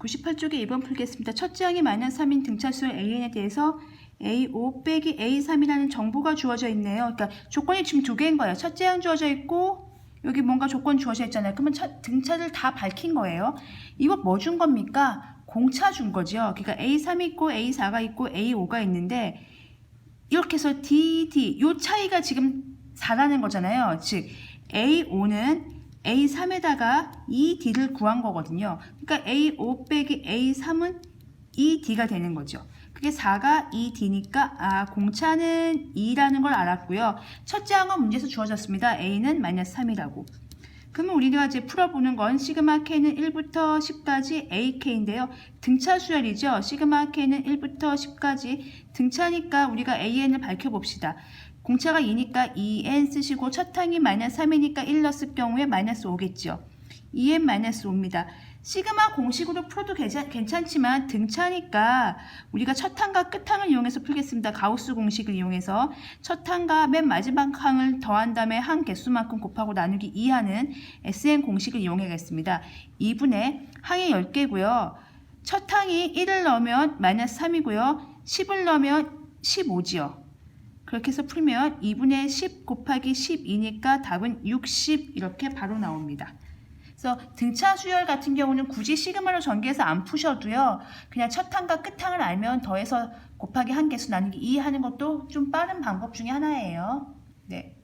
98쪽에 2번 풀겠습니다. 첫째 항이 마이너스 3인 등차수열 AN에 대해서 A5 빼기 A3이라는 정보가 주어져 있네요. 그러니까 조건이 지금 두 개인 거예요. 첫째 항 주어져 있고 여기 뭔가 조건 주어져 있잖아요. 그러면 첫- 등차를 다 밝힌 거예요. 이거 뭐 준 겁니까? 공차 준 거죠. 그러니까 A3 있고 A4가 있고 A5가 있는데 이렇게 해서 D, D 요 차이가 지금 4라는 거잖아요. 즉 A5는 A3에다가 이 D를 구한 거거든요. 그러니까 A5 빼기 A3은 2D가 되는 거죠. 그게 4가 2D니까 아 공차는 2라는 걸 알았고요. 첫째 항은 문제에서 주어졌습니다. A는 마이너스 3이라고. 그러면 우리가 이제 풀어보는 건 시그마 K는 1부터 10까지 AK인데요. 등차 수열이죠. 시그마 K는 1부터 10까지 등차니까 우리가 AN을 밝혀봅시다. 공차가 2니까 2n 쓰시고 첫 항이 마이너스 3이니까 1 넣었을 경우에 마이너스 5겠죠. 2n 마이너스 5입니다. 시그마 공식으로 풀어도 괜찮, 괜찮 지만 등차니까 우리가 첫 항과 끝 항을 이용해서 풀겠습니다. 가우스 공식을 이용해서 첫 항과 맨 마지막 항을 더한 다음에 항 개수만큼 곱하고 나누기 2하는 SN 공식을 이용하겠습니다. 2분의 항이 10개고요. 첫 항이 1을 넣으면 마이너스 3이고요. 10을 넣으면 15지요. 그렇게 해서 풀면 2분의 10 곱하기 12니까 답은 60 이렇게 바로 나옵니다. 그래서 등차 수열 같은 경우는 굳이 시그마로 전개해서 안 푸셔도요. 그냥 첫 항과 끝 항을 알면 더해서 곱하기 한 개수 나누기 2 하는 것도 좀 빠른 방법 중에 하나예요. 네.